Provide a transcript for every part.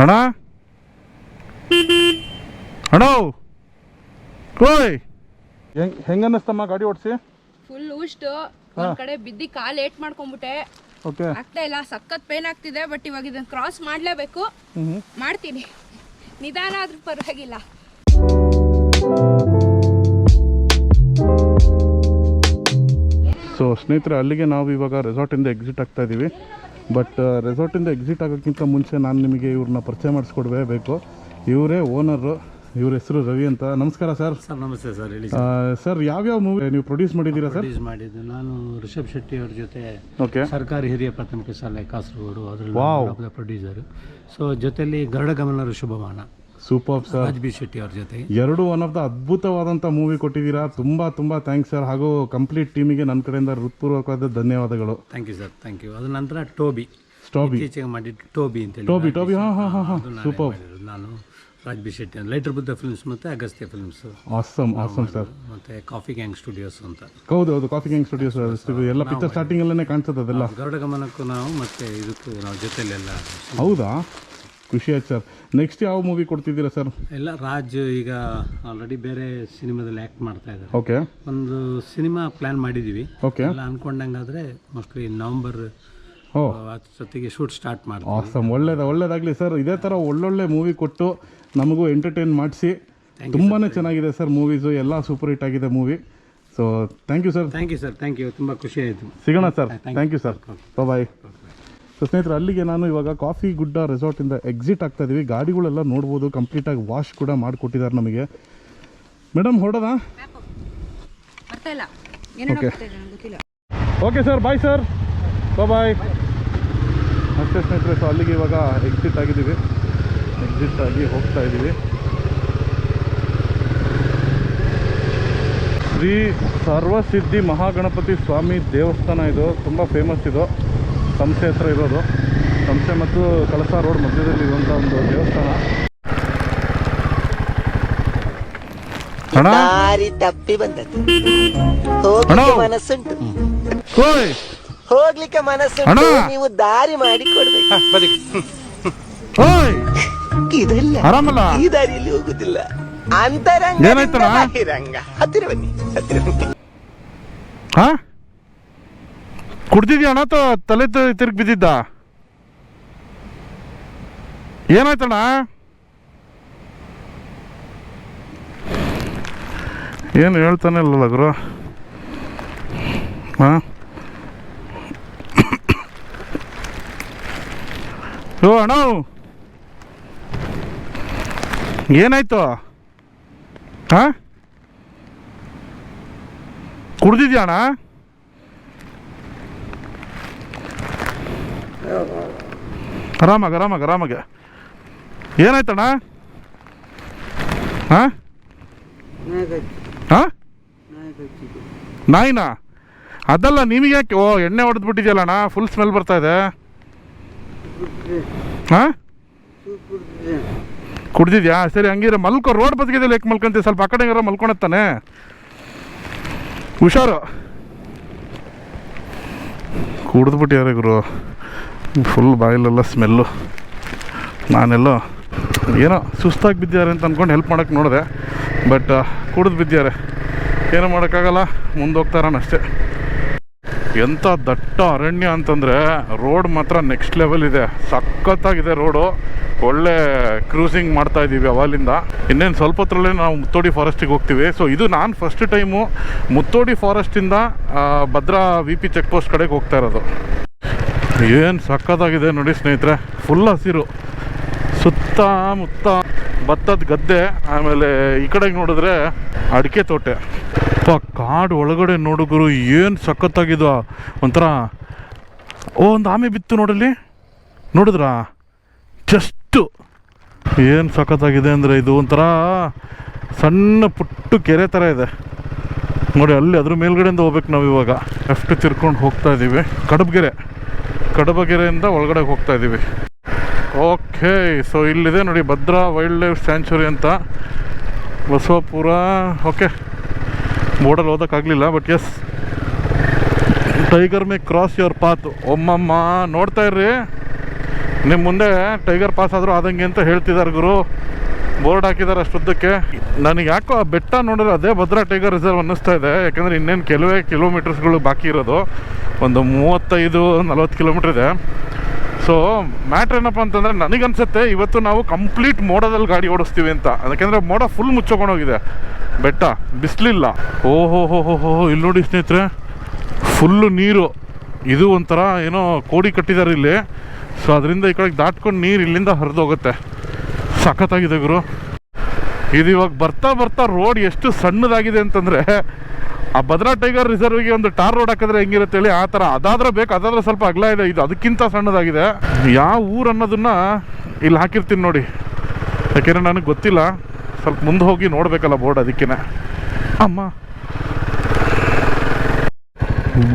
ಅಣ್ಣ? ಅಣ್ಣ? ಓಯ್! ಹೆಂಗ್ ಹೆಂಗ ಅನ್ನಿಸ್ತಮ್ಮ ಗಾಡಿ ಓಡಿಸಿ? ಫುಲ್ ಉಷ್ಟು ಒಂದ್ ಕಡೆ ಬಿದ್ದಿ ಕಾಲ್ ಏಟ್ ಮಾಡ್ಕೊಂಡ್ಬಿಟ್ಟೆ ಓಕೆ. ಆಗ್ತಾ ಇಲ್ಲ ಸಖತ್ ಪೇನ್ ಆಗ್ತಿದೆ ಬಟ್ ಇವಾಗ ಇದನ್ನ ಕ್ರಾಸ್ ಮಾಡ್ಲೇಬೇಕು. ಮಾಡ್ತೀನಿ. ನಿಧಾನ ಆದ್ರೂ ಪರವಾಗಿಲ್ಲ. ಸೊ ಸ್ನೇಹಿತರೆ ಅಲ್ಲಿಗೆ ನಾವು ಇವಾಗ ರೆಸಾರ್ಟಿಂದ ಎಕ್ಸಿಟ್ ಆಗ್ತಾ ಇದ್ದೀವಿ ಬಟ್ ರೆಸಾರ್ಟಿಂದ ಎಕ್ಸಿಟ್ ಆಗೋಕ್ಕಿಂತ ಮುಂಚೆ ನಾನು ನಿಮಗೆ ಇವ್ರನ್ನ ಪರಿಚಯ ಮಾಡಿಸ್ಕೊಡ್ಬೇಕು ಇವರೇ ಓನರು ಇವ್ರ ಹೆಸರು ರವಿ ಅಂತ. ನಮಸ್ಕಾರ ಸರ್ ಸರ್ ನಮಸ್ತೆ ಸರ್ ಹೇಳಿ ಸರ್ ಯಾವ್ಯಾವ ಮೂವಿ ನೀವು ಪ್ರೊಡ್ಯೂಸ್ ಮಾಡಿದ್ದೀರಾ ಸರ್ ಪ್ರೊಡ್ಯೂಸ್ ಮಾಡಿದ್ದು ನಾನು ರಿಷಬ್ ಶೆಟ್ಟಿ ಅವ್ರ ಜೊತೆ ಓಕೆ ಸರ್ಕಾರಿ ಹಿರಿಯ ಪ್ರಾಥಮಿಕ ಶಾಲೆ ಕಾಸರಗೋಡು. ಅದರಲ್ಲಿ ಪ್ರೊಡ್ಯೂಸರ್ ಸೊ ಜೊತೆಲಿ Garudagamana ಋಷಭಮಾನ super sir Raj B Shetty ಅವ್ರ ಜೊತೆ. ಎರಡು ಒನ್ ಆಫ್ ದ ಅದ್ಭುತವಾದಂಥ ಮೂವಿ ಕೊಟ್ಟಿದ್ದೀರಾ. ತುಂಬ ತುಂಬ ಥ್ಯಾಂಕ್ಸ್ ಸರ್ ಹಾಗೂ ಕಂಪ್ಲೀಟ್ ಟೀಮಿಗೆ ನನ್ನ ಕಡೆಯಿಂದ ಹೃತ್ಪೂರ್ವಕವಾದ ಧನ್ಯವಾದಗಳು. Thank you sir thank you ಅದ ನಂತರ ಟೋಬಿ ಸ್ಟಾಬಿ ಇತ್ತೀಚೆಗೆ ಮಾಡಿ ಟೋಬಿ ಅಂತೇಳಿ ಟೋಬಿ ಟೋಬಿ ಹಾಂ ಹಾಂ ಹಾಂ ಹಾಂ. ಅದು ನಾನೇ ಸೂಪರ್ ಮಾಡಿರೋದು. ನಾನು Raj B Shetty Lighter Buddha Films ಮತ್ತು Agastya Films awesome awesome sir ಮತ್ತು ಕಾಫಿ ಗ್ಯಾಂಗ್ ಸ್ಟುಡಿಯೋಸ್ ಅಂತ. ಹೌದು ಹೌದು. ಕಾಫಿ ಗ್ಯಾಂಗ್ ಸ್ಟುಡಿಯೋಸ್ ಎಲ್ಲ ಪಿಕ್ಚರ್ ಸ್ಟಾರ್ಟಿಂಗಲ್ಲೇ ಕಾಣಿಸ್ತದೆ ಅದೆಲ್ಲ. ಗರುಡಗಮನಕ್ಕೂ ನಾವು ಮತ್ತೆ ಇದಕ್ಕೂ ನಾವು ಜೊತೆಲೆಲ್ಲ ಹೌದಾ? ಖುಷಿ ಆಯ್ತು ಸರ್. ನೆಕ್ಸ್ಟ್ ಯಾವ ಮೂವಿ ಕೊಡ್ತಿದ್ದೀರಾ ಸರ್? ಎಲ್ಲ ರಾಜ್ ಈಗ ಆಲ್ರೆಡಿ ಬೇರೆ ಸಿನಿಮಾದಲ್ಲಿ ಆ್ಯಕ್ಟ್ ಮಾಡ್ತಾ ಇದ್ದಾರೆ. ಓಕೆ ಒಂದು ಸಿನಿಮಾ ಪ್ಲ್ಯಾನ್ ಮಾಡಿದ್ದೀವಿ. ಓಕೆ ಎಲ್ಲ ಅಂದ್ಕೊಂಡಂಗಾದರೆ ಮೋಸ್ಟ್ಲಿ ನವಂಬರ್ ಓ. ಜೊತೆಗೆ ಶೂಟ್ ಸ್ಟಾರ್ಟ್ ಮಾಡ್ತೀವಿ. ಆಸಮ್ ಒಳ್ಳೇದ ಒಳ್ಳೇದಾಗಲಿ ಸರ್. ಇದೇ ಥರ ಒಳ್ಳೊಳ್ಳೆ ಮೂವಿ ಕೊಟ್ಟು ನಮಗೂ ಎಂಟರ್ಟೈನ್ ಮಾಡಿಸಿ. ತುಂಬಾ ಚೆನ್ನಾಗಿದೆ ಸರ್ ಮೂವೀಸು ಎಲ್ಲ ಸೂಪರ್ ಹಿಟ್ ಆಗಿದೆ movie so thank you sir thank you sir thank you ತುಂಬ ಖುಷಿ ಆಯಿತು. ಸಿಗೋಣ sir thank you sir bye so ಸ್ನೇಹಿತರೆ ಅಲ್ಲಿಗೆ ನಾನು ಇವಾಗ ಕಾಫಿ ಗುಡ್ಡ ರೆಸಾರ್ಟಿಂದ ಎಕ್ಸಿಟ್ ಆಗ್ತಾ ಇದೀವಿ. ಗಾಡಿಗಳೆಲ್ಲ ನೋಡ್ಬೋದು ಕಂಪ್ಲೀಟಾಗಿ ವಾಶ್ ಕೂಡ ಮಾಡಿಕೊಟ್ಟಿದ್ದಾರೆ ನಮಗೆ. Madam ಹೊಡೋದಾ okay okay sir bye sir bye ಅಷ್ಟೇ ಸ್ನೇಹಿತರೆ ಸೊ ಅಲ್ಲಿಗೆ ಇವಾಗ ಎಕ್ಸಿಟ್ ಆಗಿದ್ದೀವಿ. ಎಕ್ಸಿಟ್ ಆಗಿ ಹೋಗ್ತಾ ಇದ್ದೀವಿ ಶ್ರೀ ಸರ್ವಸಿದ್ಧಿ ಮಹಾಗಣಪತಿ ಸ್ವಾಮಿ ದೇವಸ್ಥಾನ ಇದು. ತುಂಬ ಫೇಮಸ್ ಇದು. ಸಂಸ್ಥೆ ಹತ್ರ ಇರೋದು. ಸಂಸ್ಥೆ ಮತ್ತು ಕಳಸ ರೋಡ್ ಮಧ್ಯದಲ್ಲಿ ಇರುವಂಥ ಒಂದು ದೇವಸ್ಥಾನ. ದಾರಿ ತಪ್ಪಿ ಬಂದದ್ದು. ಹೋಗ್ಲಿಕ್ಕೆ ಮನಸ್ಸುಂಟು. ಹೋಗ್ಲಿಕ್ಕೆ ಮನಸ್ಸುಂಟು. ನೀವು ದಾರಿ ಮಾಡಿ ಕೊಡ್ಬೇಕು ಇದಲ್ಲ ಈ ದಾರಿಯಲ್ಲಿ ಹೋಗುದಿಲ್ಲ. ಅಂತರಂಗ ಹತ್ತಿರ ಬನ್ನಿ ಹತ್ತಿರ ಬನ್ನಿ. ಹಾ? ಕುಡ್ದಿದ್ಯಾ ಅಣ್ಣ ಅಥವಾ ತಲೆ ತಿರುಗಿ ಬಿದ್ದಿದ್ದ? ಏನಾಯ್ತಣ್ಣ? ಏನು ಹೇಳ್ತಾನೆ ಇಲ್ಲಲ್ಲ ಗುರು. ಹಾ? ಓ ಅಣ್ಣ ಏನಾಯ್ತು? ಹಾಂ? ಕುಡ್ದಿದ್ಯಾ ಅಣ್ಣ? ಆರಾಮಾಗ ಆರಾಮಾಗ ಆರಾಮಾಗ ಏನಾಯ್ತಣ್ಣ? ಹಾ ಹಾ ನಾಯಿನಾ? ಅದಲ್ಲ ನಿಮಗೆ ಯಾಕೆ? ಓ, ಎಣ್ಣೆ ಹೊಡೆದ್ಬಿಟ್ಟಿದ್ಯಲ್ಲ ಅಣ್ಣ ಫುಲ್ ಸ್ಮೆಲ್ ಬರ್ತಾ ಇದೆ. ಹಾ ಕುಡ್ದಿದ್ಯಾ? ಸರಿ ಹಂಗಿರ ಮಲ್ಕೊ ರೋಡ್ ಬದುಕಿದೆಯಲ್ಲ ಯಾಕೆ ಮಲ್ಕೊಂತೀವಿ ಸ್ವಲ್ಪ ಆ ಕಡೆ ಹಂಗಾರ ಮಲ್ಕೊಳತ್ತಾನೆ ಹುಷಾರು. ಕುಡಿದ್ಬಿಟ್ಟಿದ್ದಾರೆ ಗುರು. ಫುಲ್ ಬಾಯಿಲೆಲ್ಲ ಸ್ಮೆಲ್ಲು ನಾನೆಲ್ಲೋ ಏನೋ ಸುಸ್ತಾಗಿ ಬಿದ್ದಿದ್ದಾರೆ ಅಂತ ಅಂದ್ಕೊಂಡು ಹೆಲ್ಪ್ ಮಾಡೋಕ್ಕೆ ನೋಡಿದೆ. ಬಟ್ ಕುಡಿದು ಬಿದ್ದಿದ್ದಾರೆ. ಏನೂ ಮಾಡೋಕ್ಕಾಗಲ್ಲ, ಮುಂದೆ ಹೋಗ್ತಾರಾನ ಅಷ್ಟೇ. ಎಂಥ ದಟ್ಟ ಅರಣ್ಯ ಅಂತಂದರೆ ರೋಡ್ ಮಾತ್ರ ನೆಕ್ಸ್ಟ್ ಲೆವೆಲ್ ಇದೆ. ಸಖತ್ತಾಗಿದೆ ರೋಡು ಒಳ್ಳೆ ಕ್ರೂಸಿಂಗ್ ಮಾಡ್ತಾ ಇದ್ದೀವಿ ಅವಾಲಿಂದ ಇನ್ನೇನು ಸ್ವಲ್ಪ ಹತ್ರಲ್ಲೇ ನಾವು ಮುತ್ತೋಡಿ ಫಾರೆಸ್ಟಿಗೆ ಹೋಗ್ತೀವಿ. ಸೊ ಇದು ನಾನು first time Muthodi ಫಾರೆಸ್ಟಿಂದ Bhadra V P check post ಕಡೆಗೆ ಹೋಗ್ತಾ ಇರೋದು. ಏನು ಸಕ್ಕತ್ತಾಗಿದೆ ನೋಡಿ ಸ್ನೇಹಿತರೆ. ಫುಲ್ ಹಸಿರು. ಸುತ್ತಮುತ್ತ ಭತ್ತದ ಗದ್ದೆ. ಆಮೇಲೆ ಈ ಕಡೆಗೆ ನೋಡಿದ್ರೆ ಅಡಿಕೆ ತೋಟೆ. ಕಾಡು ಒಳಗಡೆ ನೋಡುಗರು ಏನು ಸಖತ್ತಾಗಿದ್ದು ಒಂಥರ ಓ, ಒಂದು ಆಮೆ ಬಿತ್ತು ನೋಡಲಿ ನೋಡಿದ್ರಾ? ಜಸ್ಟು ಏನು ಸಖತ್ತಾಗಿದೆ ಅಂದರೆ ಇದು ಒಂಥರ ಸಣ್ಣ ಪುಟ್ಟು ಕೆರೆ ಥರ ಇದೆ. ನೋಡಿ, ಅಲ್ಲಿ ಅದ್ರ ಮೇಲ್ಗಡೆಯಿಂದ ಹೋಗ್ಬೇಕು ನಾವು ಇವಾಗ ಲೆಫ್ಟ್ ತಿರ್ಕೊಂಡು ಹೋಗ್ತಾ ಇದ್ದೀವಿ ಕಡಬಗೆರೆ ಕಡಬಗೆರೆಯಿಂದ ಒಳಗಡೆ ಹೋಗ್ತಾ ಇದ್ದೀವಿ. ಓಕೆ ಸೊ ಇಲ್ಲಿದೆ ನೋಡಿ ಭದ್ರಾ ವೈಲ್ಡ್ ಲೈಫ್ ಸ್ಯಾಂಚುರಿ ಅಂತ. ಬಸವಪುರ ಓಕೆ ಬೋರ್ಡಲ್ಲಿ ಓದೋಕ್ಕಾಗಲಿಲ್ಲ but yes tiger may cross your path ಒಮ್ಮಮ್ಮ, ನೋಡ್ತಾ ಇರ್ರಿ. ನಿಮ್ಮ ಮುಂದೆ ಟೈಗರ್ ಪಾಸ್ ಆದರೂ ಆದಂಗೆ ಅಂತ ಹೇಳ್ತಿದ್ದಾರೆ ಗುರು. ಬೋರ್ಡ್ ಹಾಕಿದ್ದಾರೆ ಅಷ್ಟುದ್ದಕ್ಕೆ. ನನಗೆ ಯಾಕೋ ಆ ಬೆಟ್ಟ ನೋಡಿದ್ರೆ ಅದೇ ಭದ್ರಾ ಟೈಗರ್ ರಿಸರ್ವ್ ಅನ್ನಿಸ್ತಾ ಇದೆ. ಯಾಕಂದರೆ ಇನ್ನೇನು ಕೆಲವೇ ಕಿಲೋಮೀಟರ್ಸ್ಗಳು ಬಾಕಿ ಇರೋದು. ಒಂದು ಮೂವತ್ತೈದು, ನಲ್ವತ್ತು ಕಿಲೋಮೀಟ್ರ್ ಇದೆ. ಸೊ ಮ್ಯಾಟ್ರ್ ಏನಪ್ಪ ಅಂತಂದರೆ ನನಗನ್ಸುತ್ತೆ, ಇವತ್ತು ನಾವು ಕಂಪ್ಲೀಟ್ ಮೋಡದಲ್ಲಿ ಗಾಡಿ ಓಡಿಸ್ತೀವಿ ಅಂತ. ಯಾಕೆಂದರೆ ಮೋಡ ಫುಲ್ ಮುಚ್ಚಕೊಂಡೋಗಿದೆ. ಬೆಟ್ಟ, ಬಿಸಿಲಿಲ್ಲ. ಓಹೋ ಹೋ ಹೋ ಹೋ ಇಲ್ಲಿ ನೋಡಿ ಸ್ನೇಹಿತರೆ ಫುಲ್ಲು ನೀರು. ಇದು ಒಂಥರ ಏನೋ ಕೋಡಿ ಕಟ್ಟಿದ್ದಾರೆ ಇಲ್ಲಿ. ಸೊ ಅದರಿಂದ ಈ ಕಡೆಗೆ ದಾಟ್ಕೊಂಡು ನೀರು ಇಲ್ಲಿಂದ ಹರಿದು ಹೋಗುತ್ತೆ ಸಖತ್ತಾಗಿದೆ ಗುರು. ಇದು ಇವಾಗ ಬರ್ತಾ ಬರ್ತಾ ರೋಡ್ ಎಷ್ಟು ಸಣ್ಣದಾಗಿದೆ ಅಂತಂದರೆ, ಆ ಭದ್ರಾ ಟೈಗರ್ ರಿಸರ್ವ್ಗೆ ಒಂದು ಟಾರ್ ರೋಡ್ ಹಾಕಿದ್ರೆ ಹೆಂಗಿರುತ್ತೆ ಹೇಳಿ, ಆ ಥರ ಅದಾದ್ರೆ ಬೇಕು, ಅದಾದ್ರೆ ಸ್ವಲ್ಪ ಅಗಲ ಇದೆ, ಇದು ಅದಕ್ಕಿಂತ ಸಣ್ಣದಾಗಿದೆ. ಯಾವ ಊರು ಅನ್ನೋದನ್ನ ಇಲ್ಲಿ ಹಾಕಿರ್ತೀನಿ ನೋಡಿ. ಯಾಕೆಂದರೆ ನನಗೆ ಗೊತ್ತಿಲ್ಲ, ಸ್ವಲ್ಪ ಮುಂದೆ ಹೋಗಿ ನೋಡಬೇಕಲ್ಲ ಬೋರ್ಡ್ ಅದಕ್ಕೇನೆ. ಅಮ್ಮ.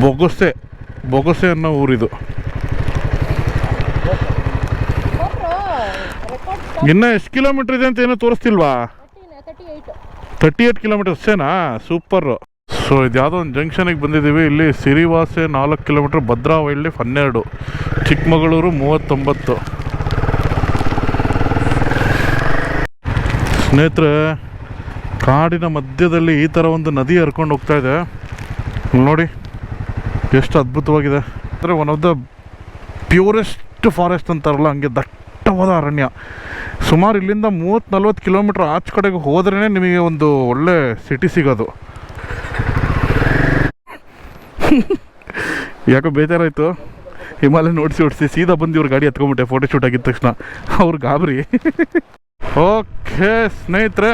ಬೊಗೊಸೆ ಬೊಗೊಸೆ ಅನ್ನೋ ಊರಿದು. ಇನ್ನು ಎಷ್ಟು ಕಿಲೋಮೀಟರ್ ಇದೆ ಅಂತ ಏನು ತೋರಿಸ್ತಿಲ್ವಾ? ತರ್ಟಿ ಏಟ್ ಕಿಲೋಮೀಟರ್ ಅಷ್ಟೇನಾ? ಸೂಪರ್ ಸೊ ಇದು ಯಾವುದೋ ಒಂದು ಜಂಕ್ಷನಿಗೆ ಬಂದಿದ್ದೀವಿ. ಇಲ್ಲಿ ಸಿರಿವಾಸೆ ನಾಲ್ಕು ಕಿಲೋಮೀಟ್ರ್ ಭದ್ರಾ ವೈಲ್ಡ್ ಲೈಫ್ ಹನ್ನೆರಡು, ಚಿಕ್ಕಮಗಳೂರು ಮೂವತ್ತೊಂಬತ್ತು. ಸ್ನೇಹಿತರೆ, ಕಾಡಿನ ಮಧ್ಯದಲ್ಲಿ ಈ ಥರ ಒಂದು ನದಿ ಹರ್ಕೊಂಡು ಹೋಗ್ತಾ ಇದೆ. ನೋಡಿ, ಎಷ್ಟು ಅದ್ಭುತವಾಗಿದೆ. ಅಂದರೆ one of the purest forest ಅಂತಾರಲ್ಲ, ಹಂಗೆ ದಟ್ಟವಾದ ಅರಣ್ಯ. ಸುಮಾರು ಇಲ್ಲಿಂದ ಮೂವತ್ತು ನಲ್ವತ್ತು ಕಿಲೋಮೀಟ್ರ್ ಆಚೆ ಕಡೆಗೆ ಹೋದ್ರೇ ನಿಮಗೆ ಒಂದು ಒಳ್ಳೆ ಸಿಟಿ ಸಿಗೋದು. ಯಾಕೋ ಬೇಜಾರಾಯಿತು? ಹಿಮಾಲಯ ನೋಡಿಸಿ ಓಡಿಸಿ, ಸೀದಾ ಬಂದು ಇವ್ರ ಗಾಡಿ ಎತ್ಕೊಂಬಿಟ್ಟೆ ಫೋಟೋ ಶೂಟ್ ಆಗಿದ ತಕ್ಷಣ. ಅವ್ರು ಗಾಬರಿ. ಓಕೆ ಸ್ನೇಹಿತರೆ,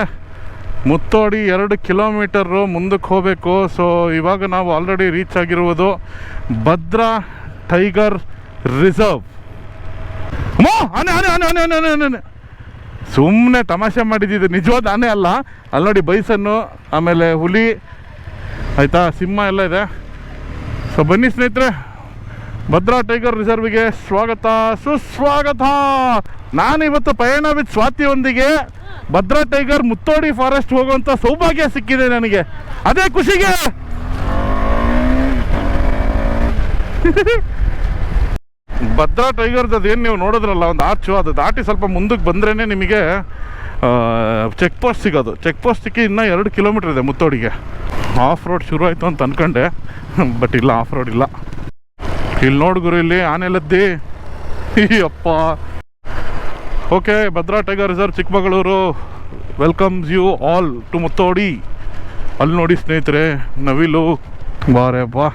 ಮುತ್ತೋಡಿ ಎರಡು ಕಿಲೋಮೀಟರು ಮುಂದಕ್ಕೆ ಹೋಗಬೇಕು. ಸೊ ಇವಾಗ ನಾವು ಆಲ್ರೆಡಿ ರೀಚ್ ಆಗಿರುವುದು ಭದ್ರಾ ಟೈಗರ್ ರಿಸರ್ವ್ ಆನೆ ಆನೆ ಆನೆ ಆನೆ ಆನೆ ಸುಮ್ಮನೆ ತಮಾಷೆ ಮಾಡಿದ್ದು ನಿಜವಾದ ಆನೆ ಅಲ್ಲ. ಅಲ್ಲಿ ನೋಡಿ ಬೈಸನ್ನು, ಆಮೇಲೆ ಹುಲಿ, ಆಯಿತಾ, ಸಿಂಹ ಎಲ್ಲ ಇದೆ. ಸೊ ಬನ್ನಿ ಸ್ನೇಹಿತರೆ, ಭದ್ರಾ ಟೈಗರ್ ರಿಸರ್ವ್ಗೆ ಸ್ವಾಗತ, ಸುಸ್ವಾಗತ. ನಾನಿವತ್ತು ಪಯಣ ವಿತ್ ಸ್ವಾತಿಯೊಂದಿಗೆ ಭದ್ರಾ ಟೈಗರ್ ಮುತ್ತೋಡಿ ಫಾರೆಸ್ಟ್ ಹೋಗುವಂಥ ಸೌಭಾಗ್ಯ ಸಿಕ್ಕಿದೆ ನನಗೆ. ಅದೇ ಖುಷಿಗೆ. ಭದ್ರಾ ಟೈಗರ್ದು ಅದೇನು ನೀವು ನೋಡಿದ್ರಲ್ಲ, ಒಂದು ಆರ್ಚು ಅದು ದಾಟಿ ಸ್ವಲ್ಪ ಮುಂದಕ್ಕೆ ಬಂದ್ರೇ ನಿಮಗೆ ಚೆಕ್ ಪೋಸ್ಟ್ ಸಿಗೋದು. ಚೆಕ್ ಪೋಸ್ಟಿಗೆ ಇನ್ನೂ ಎರಡು ಕಿಲೋಮೀಟ್ರ್ ಇದೆ ಮುತ್ತೋಡಿಗೆ. ಆಫ್ ರೋಡ್ ಶುರು ಆಯಿತು ಅಂತ ಅಂದ್ಕೊಂಡೆ ಬಟ್ ಇಲ್ಲ ಆಫ್ ರೋಡ್ ಇಲ್ಲ. ಇಲ್ಲಿ ನೋಡು ಗುರು, ಇಲ್ಲಿ ಆನೆಲದ್ದಿ ಅಪ್ಪ okay Bhadra tiger reserve Chikkamagaluru. Welcomes you all to Muthodi. ಅಲ್ಲಿ ನೋಡಿ ಸ್ನೇಹಿತರೆ, ನವಿಲು. ಬಾರೆ, ಬಾ.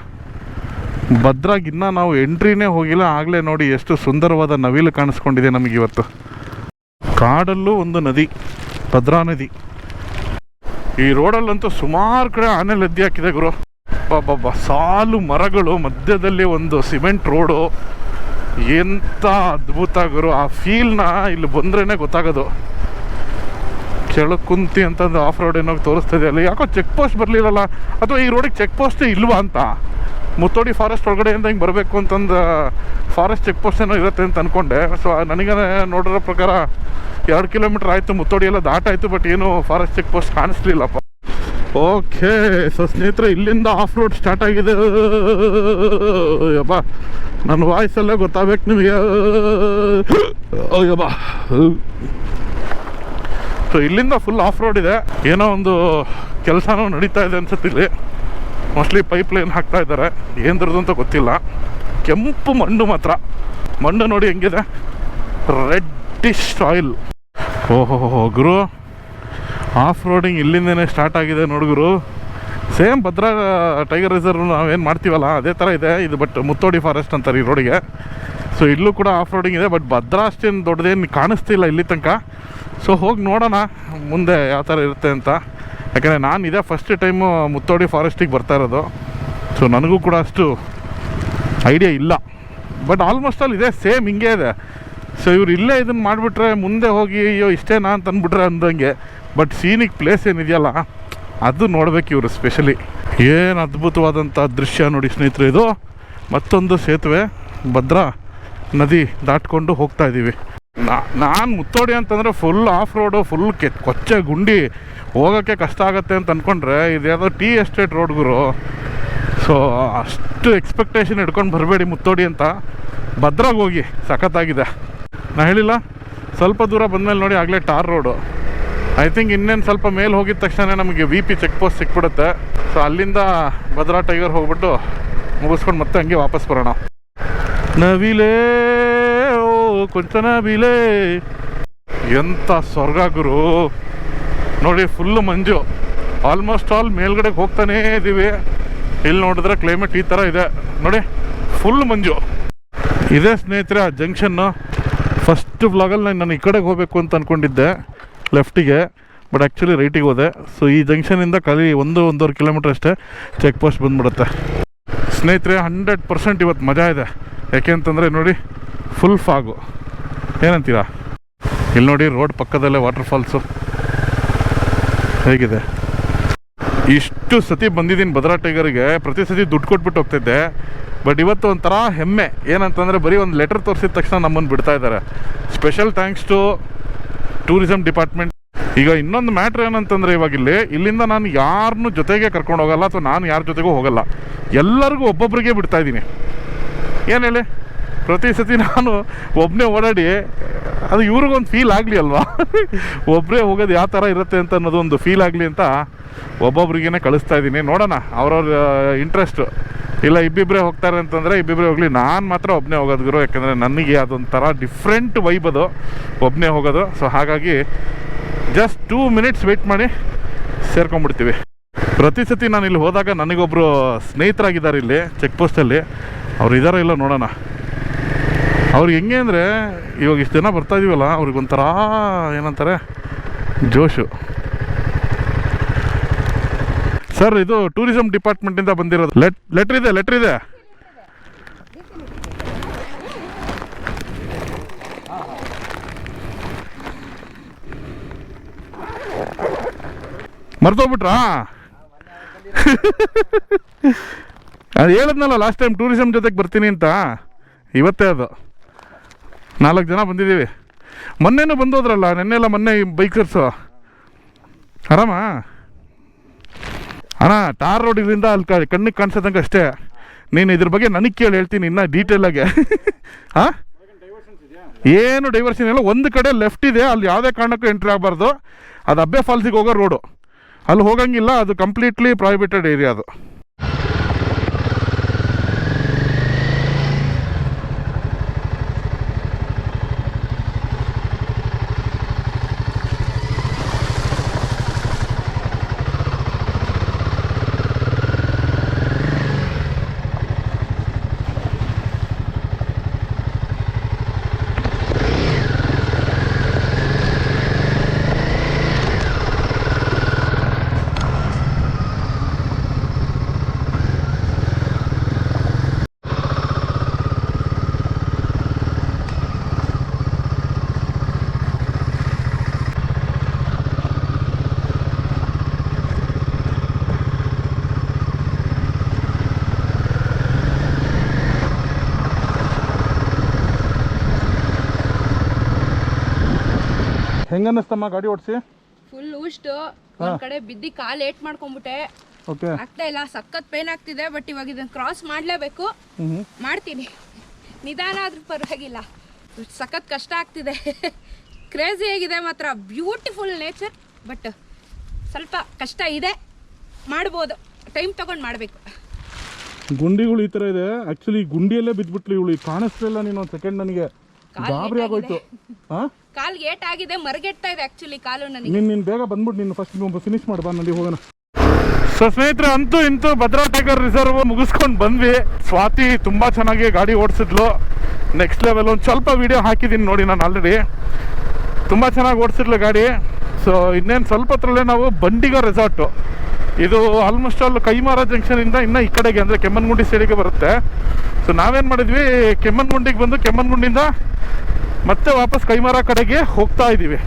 ಭದ್ರಾಗಿನ್ನ ನಾವು ಎಂಟ್ರಿನೇ ಹೋಗಿಲ್ಲ, ಆಗಲೇ ನೋಡಿ ಎಷ್ಟು ಸುಂದರವಾದ ನವಿಲು ಕಾಣಿಸ್ಕೊಂಡಿದೆ ನಮಗೆ ಇವತ್ತು. ಕಾಡಲ್ಲೂ ಒಂದು ನದಿ, ಭದ್ರಾ ನದಿ. ಈ ರೋಡಲ್ಲಂತೂ ಸುಮಾರು ಕಡೆ ಆನೆ ಲದ್ದಿ ಹಾಕಿದೆ ಗುರು. ಬಾಬಾ ಸಾಲು ಮರಗಳು, ಮಧ್ಯದಲ್ಲಿ ಒಂದು ಸಿಮೆಂಟ್ ರೋಡು. ಎಂಥ ಅದ್ಭುತ ಗುರು, ಆ ಫೀಲ್ನ ಇಲ್ಲಿ ಬಂದ್ರೇ ಗೊತ್ತಾಗೋದು. ಕೆಳಕುಂತಿ ಅಂತಂದು ಆಫ್ ರೋಡ್ ಏನೋ ತೋರಿಸ್ತಿದೆ ಅಲ್ಲಿ. ಯಾಕೋ ಚೆಕ್ ಪೋಸ್ಟ್ ಬರಲಿಲ್ಲಲ್ಲ? ಅಥವಾ ಈ ರೋಡಿಗೆ ಚೆಕ್ ಪೋಸ್ಟೇ ಇಲ್ವಾ ಅಂತ? ಮುತ್ತೋಡಿ ಫಾರೆಸ್ಟ್ ಒಳಗಡೆಯಿಂದ ಹಿಂಗೆ ಬರಬೇಕು ಅಂತಂದು ಫಾರೆಸ್ಟ್ ಚೆಕ್ ಪೋಸ್ಟ್ ಏನೋ ಇರುತ್ತೆ ಅಂತ ಅಂದ್ಕೊಂಡೆ ಸೊ ನನಗೆ ನೋಡಿರೋ ಪ್ರಕಾರ ಎರಡು ಕಿಲೋಮೀಟ್ರ್ ಆಯಿತು, ಮುತ್ತೋಡಿ ಎಲ್ಲ ದಾಟಾಯಿತು ಬಟ್ ಏನು ಫಾರೆಸ್ಟ್ ಚೆಕ್ ಪೋಸ್ಟ್ ಕಾಣಿಸ್ಲಿಲ್ಲಪ್ಪ. ಓಕೆ ಸೊ ಸ್ನೇಹಿತರೆ, ಇಲ್ಲಿಂದ ಆಫ್ ರೋಡ್ ಸ್ಟಾರ್ಟ್ ಆಗಿದೆ. ಯಪ್ಪ ನನ್ನ ವಾಯ್ಸಲ್ಲೇ ಗೊತ್ತಾಗಬೇಕು ನಿಮಗೆ. ಅಯ್ಯಬ್ಬಾ ಸೊ ಇಲ್ಲಿಂದ ಫುಲ್ ಆಫ್ ರೋಡ್ ಇದೆ. ಏನೋ ಒಂದು ಕೆಲಸನೂ ನಡೀತಾ ಇದೆ ಅನ್ಸುತ್ತೆ ಇಲ್ಲಿ. ಮೋಸ್ಟ್ಲಿ ಪೈಪ್ ಲೈನ್ ಹಾಕ್ತಾ ಇದ್ದಾರೆ. ಏನದ್ರದ್ದು ಅಂತ ಗೊತ್ತಿಲ್ಲ. ಕೆಂಪು ಮಣ್ಣು ಮಾತ್ರ. ಮಣ್ಣು ನೋಡಿ ಹೆಂಗಿದೆ? ರೆಡ್ಡಿಶ್ ಆಯಿಲ್ ಓಹೋ ಗುರು. ಆಫ್ ರೋಡಿಂಗ್ ಇಲ್ಲಿಂದನೇ ಸ್ಟಾರ್ಟ್ ಆಗಿದೆ ನೋಡಿ ಗುರು. ಸೇಮ್ ಭದ್ರಾ ಟೈಗರ್ ರಿಸರ್ವ್ ನಾವೇನು ಮಾಡ್ತೀವಲ್ಲ, ಅದೇ ಥರ ಇದೆ. ಇದು ಬಟ್ ಮುತ್ತೋಡಿ ಫಾರೆಸ್ಟ್ ಅಂತಾರೆ ಈ ರೋಡಿಗೆ ಸೊ ಇಲ್ಲೂ ಕೂಡ ಆಫ್ ರೋಡಿಂಗ್ ಇದೆ ಬಟ್ ಭದ್ರಾ ಅಷ್ಟೇನು ದೊಡ್ಡದೇನು ಕಾಣಿಸ್ತಿಲ್ಲ ಇಲ್ಲಿ ತನಕ. ಸೊ ಹೋಗಿ ನೋಡೋಣ, ಮುಂದೆ ಯಾವ ಥರ ಇರುತ್ತೆ ಅಂತ. ಯಾಕಂದರೆ ನಾನು ಇದೇ ಫಸ್ಟ್ ಟೈಮು ಮುತ್ತೋಡಿ ಫಾರೆಸ್ಟಿಗೆ ಬರ್ತಾ ಇರೋದು. ಸೊ ನನಗೂ ಕೂಡ ಅಷ್ಟು ಐಡಿಯಾ ಇಲ್ಲ. ಬಟ್ ಆಲ್ಮೋಸ್ಟ್ ಅಲ್ಲಿ ಇದೆ ಸೇಮ್ ಹಿಂಗೆ ಇದೆ. ಸೊ ಇವ್ರು ಇಲ್ಲೇ ಇದನ್ನು ಮಾಡಿಬಿಟ್ರೆ ಮುಂದೆ ಹೋಗಿ, ಅಯ್ಯೋ, ಇಷ್ಟೇನಾ? ಅಂತ ಅಂದ್ಬಿಟ್ರೆ ಅಂದಂಗೆ. ಬಟ್ ಸೀನಿಕ್ ಪ್ಲೇಸ್ ಏನಿದೆಯಲ್ಲ, ಅದು ನೋಡ್ಬೇಕು ಇವರು ಸ್ಪೆಷಲಿ ಏನು ಅದ್ಭುತವಾದಂಥ ದೃಶ್ಯ ನೋಡಿ ಸ್ನೇಹಿತರೆ ಇದು. ಮತ್ತೊಂದು ಸೇತುವೆ, ಭದ್ರಾ ನದಿ ದಾಟ್ಕೊಂಡು ಹೋಗ್ತಾ ಇದ್ದೀವಿ ನಾನು ಮುತ್ತೋಡಿ ಅಂತಂದರೆ ಫುಲ್ ಆಫ್ ರೋಡು ಫುಲ್ ಕೆ, ಕೊಚ್ಚೆ ಗುಂಡಿ ಹೋಗೋಕ್ಕೆ ಕಷ್ಟ ಆಗುತ್ತೆ ಅಂತ ಅಂದ್ಕೊಂಡ್ರೆ ಇದು ಯಾವುದೋ ಟೀ ಎಸ್ಟೇಟ್ ರೋಡ್ ಗುರು. ಸೊ ಅಷ್ಟು ಎಕ್ಸ್ಪೆಕ್ಟೇಷನ್ ಇಟ್ಕೊಂಡು ಬರಬೇಡಿ ಮುತ್ತೋಡಿ ಅಂತ. ಭದ್ರಾಗ ಹೋಗಿ, ಸಖತ್ತಾಗಿದೆ. ನಾ ಹೇಳಿಲ್ಲ, ಸ್ವಲ್ಪ ದೂರ ಬಂದಮೇಲೆ ನೋಡಿ ಆಗಲೇ ಟಾರ್ ರೋಡು ಐ ಥಿಂಕ್ ಇನ್ನೇನು ಸ್ವಲ್ಪ ಮೇಲೆ ಹೋಗಿದ ತಕ್ಷಣ ನಮಗೆ ವಿ ಪಿ ಚೆಕ್ ಪೋಸ್ಟ್ ಸಿಕ್ಬಿಡುತ್ತೆ. ಸೊ ಅಲ್ಲಿಂದ ಭದ್ರಾ ಟೈಗರ್ ಹೋಗ್ಬಿಟ್ಟು ಮುಗಿಸ್ಕೊಂಡು ಮತ್ತೆ ಹಂಗೆ ವಾಪಸ್ ಬರೋಣ. ನವಿಲೇ ಓ ಬೀಲೆ. ಎಂತ ಸ್ವರ್ಗ ಗುರು. ನೋಡಿ ಫುಲ್ ಮಂಜು. ಆಲ್ಮೋಸ್ಟ್ ಆಲ್ ಮೇಲ್ಗಡೆಗೆ ಹೋಗ್ತಾನೇ ಇದ್ದೀವಿ ಇಲ್ಲಿ ನೋಡಿದ್ರೆ ಕ್ಲೈಮೇಟ್ ಈ ಥರ ಇದೆ. ನೋಡಿ ಫುಲ್ ಮಂಜು. ಇದೇ ಸ್ನೇಹಿತರೆ ಆ ಜಂಕ್ಷನ್ನು ಫಸ್ಟ್ ಅಲ್ಲಿ ನಾನು ಈ ಕಡೆಗೆ ಹೋಗಬೇಕು ಅಂತ ಅಂದ್ಕೊಂಡಿದ್ದೆ ಲೆಫ್ಟಿಗೆ ಬಟ್ ಆ್ಯಕ್ಚುಲಿ ರೈಟಿಗೆ ಹೋದೆ. ಸೊ ಈ ಜಂಕ್ಷನಿಂದ ಖಾಲಿ ಒಂದು, ಒಂದೂವರೆ ಕಿಲೋಮೀಟ್ರ್ ಅಷ್ಟೇ ಚೆಕ್ ಪೋಸ್ಟ್ ಬಂದ್ಬಿಡುತ್ತೆ. ಸ್ನೇಹಿತರೆ ಹಂಡ್ರೆಡ್ ಪರ್ಸೆಂಟ್ ಇವತ್ತು ಮಜಾ ಇದೆ. ಯಾಕೆ ಅಂತಂದರೆ ನೋಡಿ ಫುಲ್ ಫಾಗು. ಏನಂತೀರಾ? ಇಲ್ಲಿ ನೋಡಿ ರೋಡ್ ಪಕ್ಕದಲ್ಲೇ ವಾಟರ್ ಫಾಲ್ಸು ಹೇಗಿದೆ? ಇಷ್ಟು ಸತಿ ಬಂದಿದ್ದೀನಿ ಭದ್ರಾ ಟೈಗರಿಗೆ. ಪ್ರತಿ ಸತಿ ದುಡ್ಡು ಕೊಟ್ಬಿಟ್ಟು ಹೋಗ್ತಿದ್ದೆ. ಬಟ್ ಇವತ್ತು ಒಂಥರ ಹೆಮ್ಮೆ. ಏನಂತಂದರೆ ಬರೀ ಒಂದು ಲೆಟರ್ ತೋರಿಸಿದ ತಕ್ಷಣ ನಮ್ಮನ್ನು ಬಿಡ್ತಾ ಇದ್ದಾರೆ special thanks to tourism department ಈಗ ಇನ್ನೊಂದು ಮ್ಯಾಟ್ರ್ ಏನಂತಂದರೆ ಇವಾಗ ಇಲ್ಲಿ, ಇಲ್ಲಿಂದ ನಾನು ಯಾರನ್ನು ಜೊತೆಗೆ ಕರ್ಕೊಂಡು ಹೋಗಲ್ಲ, ಅಥವಾ ನಾನು ಯಾರ ಜೊತೆಗೂ ಹೋಗಲ್ಲ. ಎಲ್ಲರಿಗೂ ಒಬ್ಬೊಬ್ಬರಿಗೆ ಬಿಡ್ತಾ ಇದ್ದೀನಿ. ಏನು ಹೇಳಿ? ಪ್ರತಿ ಸತಿ ನಾನು ಒಬ್ಬನೇ ಓಡಾಡಿ, ಅದು ಇವ್ರಿಗೊಂದು ಫೀಲ್ ಆಗಲಿ ಅಲ್ವಾ? ಒಬ್ಬರೇ ಹೋಗೋದು ಯಾವ ಥರ ಇರುತ್ತೆ ಅಂತ ಅನ್ನೋದು ಒಂದು ಫೀಲ್ ಆಗಲಿ ಅಂತ ಒಬ್ಬೊಬ್ರಿಗೇ ಕಳಿಸ್ತಾ ಇದ್ದೀನಿ ನೋಡೋಣ, ಅವ್ರವ್ರ ಇಂಟ್ರೆಸ್ಟು ಇಲ್ಲ ಇಬ್ಬಿಬ್ಬರೇ ಹೋಗ್ತಾರೆ ಅಂತಂದರೆ ಇಬ್ಬಿಬ್ಬರೇ ಹೋಗಲಿ. ನಾನು ಮಾತ್ರ ಒಬ್ಬನೇ ಹೋಗೋದು ಗುರು, ಯಾಕಂದರೆ ನನಗೆ ಅದೊಂಥರ ಡಿಫ್ರೆಂಟ್ ವೈಬ್ ಅದು ಒಬ್ಬನೇ ಹೋಗೋದು. ಸೊ ಹಾಗಾಗಿ ಜಸ್ಟ್ ಟೂ ಮಿನಿಟ್ಸ್ ವೆಯ್ಟ್ ಮಾಡಿ ಸೇರ್ಕೊಂಡ್ಬಿಡ್ತೀವಿ. ಪ್ರತಿ ಸತಿ ನಾನು ಇಲ್ಲಿ ಹೋದಾಗ ನನಗೊಬ್ಬರು ಸ್ನೇಹಿತರಾಗಿದ್ದಾರೆ ಇಲ್ಲಿ ಚೆಕ್ ಪೋಸ್ಟಲ್ಲಿ ಅವ್ರು ಇದ್ದಾರೋ ಇಲ್ಲ ನೋಡೋಣ. ಅವ್ರಿಗೆ ಹೆಂಗೆ ಅಂದರೆ, ಇವಾಗ ಇಷ್ಟು ಜನ ಬರ್ತಾ ಇದೀವಲ್ಲ ಅವ್ರಿಗೊಂಥರ ಏನಂತಾರೆ, ಜೋಶು. ಸರ್ ಇದು ಟೂರಿಸಂ ಡಿಪಾರ್ಟ್ಮೆಂಟಿಂದ ಬಂದಿರೋದು. ಲೆಟ್ ಲೆಟ್ರ್ ಇದೆ ಲೆಟ್ರ್ ಇದೆ. ಮರ್ತೋಗ್ಬಿಟ್ರಾ? ಅದು ಹೇಳಿದ್ನಲ್ಲ ಲಾಸ್ಟ್ ಟೈಮ್ ಟೂರಿಸಂ ಜೊತೆಗೆ ಬರ್ತೀನಿ ಅಂತ. ಇವತ್ತೇ ಅದು. ನಾಲ್ಕು ಜನ ಬಂದಿದ್ದೀವಿ. ಮೊನ್ನೆನೂ ಬಂದೋದ್ರಲ್ಲ ನೆನ್ನೆಲ್ಲ ಮೊನ್ನೆ ಬೈಕರ್ಸು ಆರಾಮ? ಅಣ್ಣ ಟಾರ್ ರೋಡ್ ಇದರಿಂದ ಅಲ್ಲಿ ಕಣ್ಣಿಗೆ ಕಾಣಿಸೋದಂಗೆ ಅಷ್ಟೇ. ನೀನು ಇದ್ರ ಬಗ್ಗೆ ನನಗೆ ಕೇಳಿ ಹೇಳ್ತೀನಿ ಇನ್ನೂ ಡೀಟೇಲಾಗೆ ಹಾಂ ಏನು ಡೈವರ್ಷನ್ ಇಲ್ಲ. ಒಂದು ಕಡೆ ಲೆಫ್ಟ್ ಇದೆ, ಅಲ್ಲಿ ಯಾವುದೇ ಕಾರಣಕ್ಕೂ ಎಂಟ್ರಿ ಆಗಬಾರ್ದು. ಅದು ಅಬ್ಬೆ ಫಾಲ್ಸಿಗೆ ಹೋಗೋ ರೋಡು ಅಲ್ಲಿ ಹೋಗಂಗಿಲ್ಲ, ಅದು ಕಂಪ್ಲೀಟ್ಲಿ ಪ್ರೈವೇಟೆಡ್ ಏರಿಯಾ ಅದು. ಹೆಂಗನ್ನಿಸ್ತಮ್ಮ ಗಾಡಿ ಓಡಿಸಿ? ಫುಲ್ ಊಸ್ಟ್ ಒಂದ್ ಕಡೆ ಬಿದ್ದಿ ಕಾಲ್ ಏಟ್ ಮಾಡ್ಕೊಂಡ್ಬಿಟ್ಟೆ ಓಕೆ. ಆಗ್ತಾ ಇಲ್ಲ ಸಖತ್ ಪೇನ್ ಆಗ್ತಿದೆ ಬಟ್ ಇವಾಗ ಇದನ್ನ ಕ್ರಾಸ್ ಮಾಡ್ಲೇಬೇಕು. ಹ್ಞೂ ಮಾಡ್ತೀನಿ. ನಿಧಾನ ಆದ್ರೂ ಪರವಾಗಿಲ್ಲ. ಸಖತ್ ಕಷ್ಟ ಆಗ್ತಿದೆ. ಕ್ರೇಜಿ ಆಗಿದೆ ಮಾತ್ರ. ಬ್ಯೂಟಿಫುಲ್ ನೇಚರ್ ಬಟ್ ಸ್ವಲ್ಪ ಕಷ್ಟ ಇದೆ. ಮಾಡ್ಬೋದು. ಟೈಮ್ ತಗೊಂಡು ಮಾಡಬೇಕು. ಗುಂಡಿಗಳು ಈ ತರ ಇದೆ. ಆ್ಯಕ್ಚುಲಿ ಗುಂಡಿಯಲ್ಲೇ ಬಿದ್ದುಬಿಟ್ಲು ಇವಳು. ಕಾಣಿಸ್ಲಿಲ್ಲ ನೀನು. ಒಂದು ಸೆಕೆಂಡ್ ನನಗೆ ಗಾಬರಿ ಆಗೋಯ್ತು. ಹಾಂ? ಕಾಲ್ಗೆ ಏಟ್ ಆಗಿದೆ ಮರಗೆಟ್ತಾ ಇದೆ ಆಕ್ಚುಲಿ ಕಾಲು ನನಗೆ. ನೀನು ನೀನು ಬೇಗ ಬಂದ್ಬಿಟ್ಟು ನೀನು ಫಸ್ಟ್ ನೀವು ಫಿನಿಶ್ ಮಾಡಿ ಬಾ ನಲ್ಲಿ ಹೋಗೋಣ. ಸೊ ಸ್ನೇಹಿತರೆ ಅಂತೂ ಇಂತೂ ಭದ್ರಾ ಟೈಗರ್ ರಿಸರ್ವ್ ಮುಗಿಸ್ಕೊಂಡು ಬಂದ್ವಿ. ಸ್ವಾತಿ ತುಂಬ ಚೆನ್ನಾಗಿ ಗಾಡಿ ಓಡಿಸಿದ್ಲು. ನೆಕ್ಸ್ಟ್ ಲೆವೆಲ್ ಒಂದು ಸ್ವಲ್ಪ ವಿಡಿಯೋ ಹಾಕಿದ್ದೀನಿ ನೋಡಿ ನಾನು ಆಲ್ರೆಡಿ ತುಂಬ ಚೆನ್ನಾಗಿ ಓಡಿಸಿದ್ಲು ಗಾಡಿ. ಸೊ ಇನ್ನೇನು ಸ್ವಲ್ಪ ಹತ್ರಲ್ಲೇ ನಾವು ಬಂಡಿಗ ರೆಸಾರ್ಟು ಇದು ಆಲ್ಮೋಸ್ಟ್ ಆಲ್ ಕೈಮಾರ ಜಂಕ್ಷನಿಂದ ಇನ್ನು ಈ ಕಡೆಗೆ ಅಂದರೆ ಕೆಮ್ಮನ್ಗುಂಡಿ ಸೈಡಿಗೆ ಬರುತ್ತೆ. ಸೊ ನಾವೇನು ಮಾಡಿದ್ವಿ ಕೆಮ್ಮನ್ಗುಂಡಿಗೆ ಬಂದು ಕೆಮ್ಮನ್ಗುಂಡಿಂದ ಮತ್ತೆ ವಾಪಸ್ ಕೈಮಾರ ಕಡೆಗೆ ಹೋಗ್ತಾ ಇದ್ದೀವಿ.